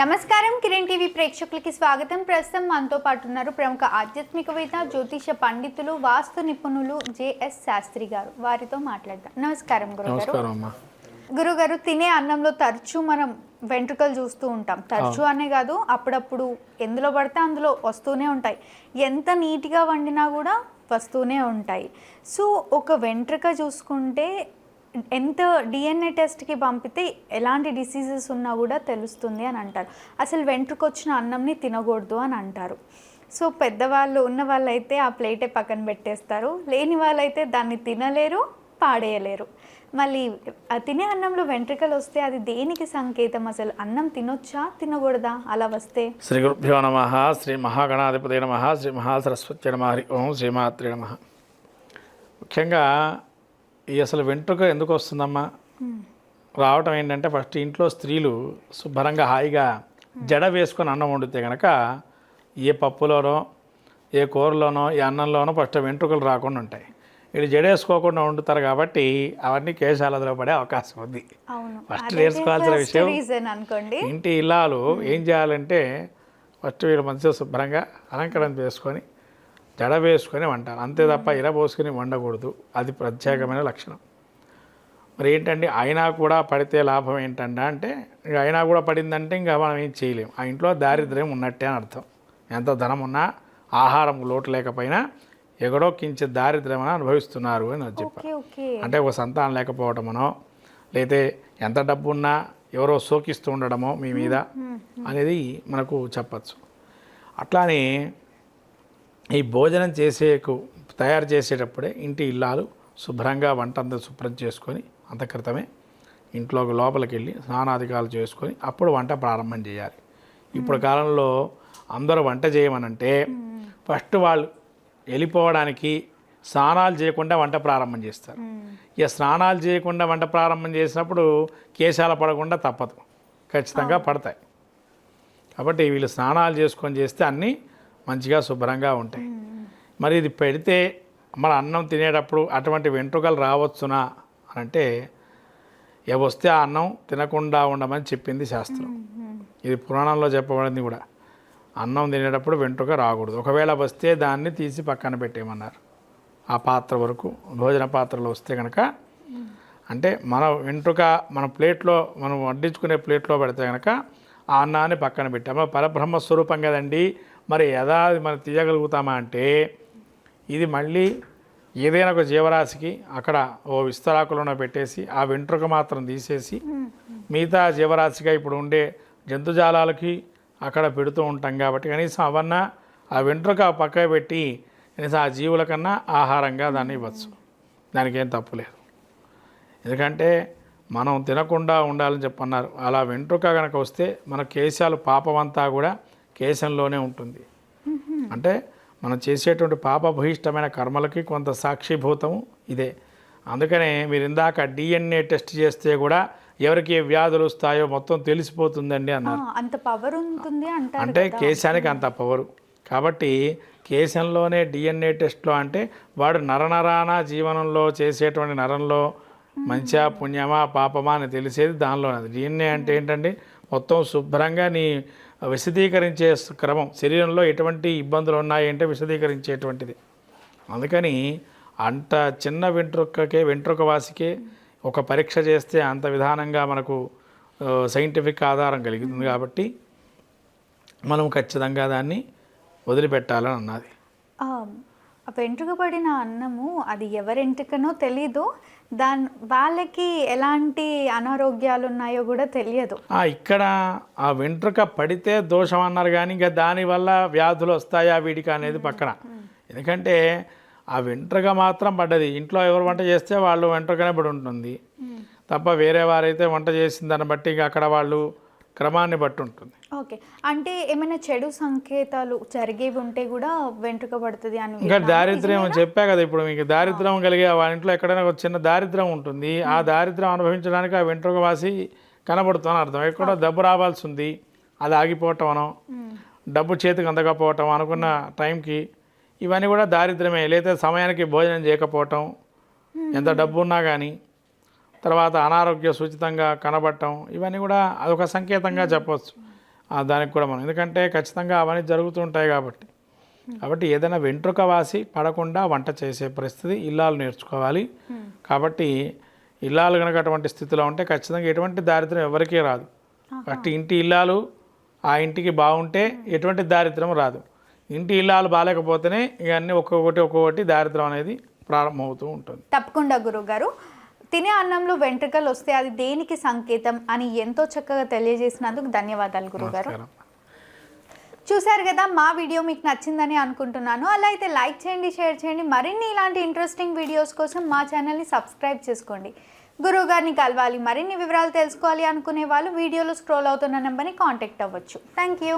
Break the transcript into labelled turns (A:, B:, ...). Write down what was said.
A: నమస్కారం కిరణ్ టీవీ ప్రేక్షకులకి స్వాగతం. ప్రస్తుతం మనతో పాటు ఉన్నారు ప్రముఖ ఆధ్యాత్మికవేత్త జ్యోతిష పండితులు వాస్తు నిపుణులు జేఎస్ శాస్త్రి గారు. వారితో మాట్లాడదాం. నమస్కారం గురుగారు. గురుగారు తినే అన్నంలో తరచూ మనం వెంట్రుకలు చూస్తూ ఉంటాం. తరచూ అనే కాదు అప్పుడప్పుడు ఎందులో పడితే అందులో వస్తూనే ఉంటాయి. ఎంత నీట్గా వండినా కూడా వస్తూనే ఉంటాయి. సో ఒక వెంట్రుక చూసుకుంటే ఎంత డిఎన్ఏ టెస్ట్కి పంపితే ఎలాంటి డిసీజెస్ ఉన్నా కూడా తెలుస్తుంది అని అంటారు. అసలు వెంట్రుకొచ్చిన అన్నంని తినకూడదు అని అంటారు. సో పెద్దవాళ్ళు ఉన్న వాళ్ళైతే ఆ ప్లేటే పక్కన పెట్టేస్తారు. లేని వాళ్ళైతే దాన్ని తినలేరు పాడేయలేరు. మళ్ళీ తినే అన్నంలో వెంట్రుకలు వస్తే అది దేనికి సంకేతం? అసలు అన్నం తినొచ్చా తినకూడదా? అలా వస్తే?
B: శ్రీ గురుభ్యో నమ శ్రీ మహాగణాధిపతి నమ శ్రీ మహాసరస్వతి నమ హరి ఓం శ్రీమాత్రి నమ. ముఖ్యంగా ఈ అసలు వెంట్రుక ఎందుకు వస్తుందమ్మా? రావటం ఏంటంటే ఫస్ట్ ఇంట్లో స్త్రీలు శుభ్రంగా హాయిగా జడ వేసుకొని అన్నం వండితే కనుక ఏ పప్పులోనో ఏ కూరలోనో ఏ అన్నంలోనో ఫస్ట్ వెంట్రుకలు రాకుండా ఉంటాయి. వీళ్ళు జడ వేసుకోకుండా వండుతారు కాబట్టి అవన్నీ కేశాలదిలో పడే అవకాశం ఉంది. ఫస్ట్ నేర్చుకోవాల్సిన విషయం ఇంటి ఇల్లాలు ఏం చేయాలంటే ఫస్ట్ వీళ్ళు మంచిగా శుభ్రంగా అలంకరణ చేసుకొని జడ వేసుకొని వంటారు అంతే తప్ప ఇర పోసుకొని వండకూడదు. అది ప్రత్యేకమైన లక్షణం. మరి ఏంటంటే అయినా కూడా పడితే లాభం ఏంటంటే అంటే ఇక అయినా కూడా పడిందంటే ఇంకా మనం ఏం చేయలేం. ఆ ఇంట్లో దారిద్ర్యం ఉన్నట్టే అని అర్థం. ఎంత ధనం ఉన్నా ఆహారం లోటు లేకపోయినా ఎక్కడో కించి దారిద్ర్యం అని అనుభవిస్తున్నారు అని అది చెప్పారు అంటే ఒక సంతానం లేకపోవటమనో లేతే ఎంత డబ్బు ఉన్నా ఎవరో సోకిస్తూ ఉండడమో మీ మీద అనేది మనకు చెప్పచ్చు. అట్లానే ఈ భోజనం చేసేకు తయారు చేసేటప్పుడే ఇంటి ఇల్లాలు శుభ్రంగా వంట అంతా శుభ్రం చేసుకొని అంత క్రితమే ఇంట్లోకి లోపలికి వెళ్ళి స్నానాధికారులు చేసుకొని అప్పుడు వంట ప్రారంభం చేయాలి. ఇప్పుడు కాలంలో అందరూ వంట చేయమనంటే ఫస్ట్ వాళ్ళు వెళ్ళిపోవడానికి స్నానాలు చేయకుండా వంట ప్రారంభం చేస్తారు. ఇక స్నానాలు చేయకుండా వంట ప్రారంభం చేసినప్పుడు కేశాల పడకుండా తప్పదు. ఖచ్చితంగా పడతాయి. కాబట్టి వీళ్ళు స్నానాలు చేసుకొని చేస్తే అన్నీ మంచిగా శుభ్రంగా ఉంటాయి. మరి ఇది పెడితే మన అన్నం తినేటప్పుడు అటువంటి వెంట్రుకలు రావచ్చునా అని అంటే ఏ వస్తే ఆ అన్నం తినకుండా ఉండమని చెప్పింది శాస్త్రం. ఇది పురాణంలో చెప్పబడింది కూడా. అన్నం తినేటప్పుడు వెంట్రుక రాకూడదు. ఒకవేళ వస్తే దాన్ని తీసి పక్కన పెట్టేయమన్నారు. ఆ పాత్ర వరకు భోజన పాత్రలో వస్తే కనుక అంటే మన వెంట్రుక మన ప్లేట్లో మనం వడ్డించుకునే ప్లేట్లో పెడితే కనుక ఆ అన్నాన్ని పక్కన పెట్టాము. పరబ్రహ్మ స్వరూపం కదండి. మరి యథా మనం తీయగలుగుతామా అంటే ఇది మళ్ళీ ఏదైనా ఒక జీవరాశికి అక్కడ ఓ విస్తరాకులను పెట్టేసి ఆ వెంట్రుక మాత్రం తీసేసి మిగతా జీవరాశిగా ఇప్పుడు ఉండే జంతుజాలాలకి అక్కడ పెడుతూ ఉంటాం కాబట్టి కనీసం అవన్నా ఆ వెంట్రుక పక్క పెట్టి కనీసం ఆ జీవుల కన్నా ఆహారంగా దాన్ని ఇవ్వచ్చు. దానికి ఏం తప్పు లేదు. ఎందుకంటే మనం తినకుండా ఉండాలని చెప్పన్నారు. అలా వెంట్రుక కనుక వస్తే మన కేశాలు పాపమంతా కూడా కేశంలోనే ఉంటుంది. అంటే మనం చేసేటువంటి పాపభూయిష్టమైన కర్మలకి కొంత సాక్షిభూతం ఇదే. అందుకనే మీరు ఇందాక డిఎన్ఏ టెస్ట్ చేస్తే కూడా ఎవరికి ఏ వ్యాధులు వస్తాయో మొత్తం తెలిసిపోతుందండి అన్నారు.
A: అంత పవర్ ఉంటుంది
B: అంటే కేశానికి అంత పవరు కాబట్టి కేశంలోనే డిఎన్ఏ టెస్ట్లో అంటే వాడు నరనరాన జీవనంలో చేసేటువంటి నరంలో మంచిగా పుణ్యమా పాపమా అని తెలిసేది దానిలో డిఎన్ఏ అంటే ఏంటంటే మొత్తం శుభ్రంగా నీ విశదీకరించే క్రమం. శరీరంలో ఎటువంటి ఇబ్బందులు ఉన్నాయంటే విశదీకరించేటువంటిది. అందుకని అంత చిన్న వెంట్రుకకే వెంట్రుక వాసికే ఒక పరీక్ష చేస్తే అంత విధానంగా మనకు సైంటిఫిక్ ఆధారం కలిగింది కాబట్టి మనం ఖచ్చితంగా దాన్ని వదిలిపెట్టాలని అన్నది.
A: ఆ, ఆ వెంట్రుక పడిన అన్నము అది ఎవరింటికనో తెలీదు. దాని వాళ్ళకి ఎలాంటి అనారోగ్యాలు ఉన్నాయో కూడా తెలియదు.
B: ఆ, ఇక్కడ ఆ వెంట్రుక పడితే దోషం అన్నారు కానీ ఇంకా దానివల్ల వ్యాధులు వస్తాయా వీడికి అనేది పక్కన. ఎందుకంటే ఆ వెంట్రుక మాత్రం పడ్డది. ఇంట్లో ఎవరు వంట చేస్తే వాళ్ళు వెంట్రుకనే పడి ఉంటుంది. తప్ప వేరే వారైతే వంట చేసిన దాన్ని బట్టి ఇంకా అక్కడ వాళ్ళు క్రమాన్ని బట్టి ఉంటుంది.
A: ఓకే. అంటే ఏమైనా చెడు సంకేతాలు జరిగేవి ఉంటే కూడా వెంట్రుక పడుతుంది అని
B: ఇంకా దారిద్ర్యం చెప్పా కదా ఇప్పుడు మీకు. దారిద్ర్యం కలిగే వాళ్ళ ఇంట్లో ఎక్కడైనా ఒక చిన్న దారిద్ర్యం ఉంటుంది. ఆ దారిద్ర్యం అనుభవించడానికి ఆ వెంట్రుక వాసి కనబడుతుందని అర్థం. ఎక్కడో డబ్బు రావాల్సి ఉంది. అది ఆగిపోవటం అనో. డబ్బు చేతికి అందకపోవటం అనుకున్న టైంకి ఇవన్నీ కూడా దారిద్ర్యమే. లేదా సమయానికి భోజనం చేయకపోవటం. ఎంత డబ్బు ఉన్నా కానీ తర్వాత అనారోగ్య సూచితంగా కనబడటం ఇవన్నీ కూడా అదొక సంకేతంగా చెప్పవచ్చు. దానికి కూడా మనం. ఎందుకంటే ఖచ్చితంగా అవన్నీ జరుగుతుంటాయి కాబట్టి. కాబట్టి ఏదైనా వెంట్రుక వాసి పడకుండా వంట చేసే పరిస్థితి ఇల్లాలు నేర్చుకోవాలి. కాబట్టి ఇల్లాలు కనుక అటువంటి స్థితిలో ఉంటే ఖచ్చితంగా ఎటువంటి దారిద్ర్యం ఎవరికీ రాదు. కాబట్టి ఇంటి ఇల్లాలు ఆ ఇంటికి బాగుంటే ఎటువంటి దారిద్ర్యం రాదు. ఇంటి ఇల్లాలు బాగాలేకపోతేనే ఇక అన్నీ ఒక్కొక్కటి ఒక్కొక్కటి దారిద్ర్యం అనేది ప్రారంభమవుతూ ఉంటుంది.
A: తప్పకుండా గురుగారు తినే అన్నంలో వెంట్రుకలు వస్తే అది దేనికి సంకేతం అని ఎంతో చక్కగా తెలియజేసినందుకు ధన్యవాదాలు గురుగారు. చూశారు కదా మా వీడియో మీకు నచ్చిందని అనుకుంటున్నాను. అలా అయితే లైక్ చేయండి షేర్ చేయండి. మరిన్ని ఇలాంటి ఇంట్రెస్టింగ్ వీడియోస్ కోసం మా ఛానల్ని సబ్స్క్రైబ్ చేసుకోండి. గురువు గారిని కలవాలి మరిన్ని వివరాలు తెలుసుకోవాలి అనుకునే వాళ్ళు వీడియోలో స్క్రోల్ అవుతున్న నెంబర్ని కాంటాక్ట్ అవ్వచ్చు. Thank you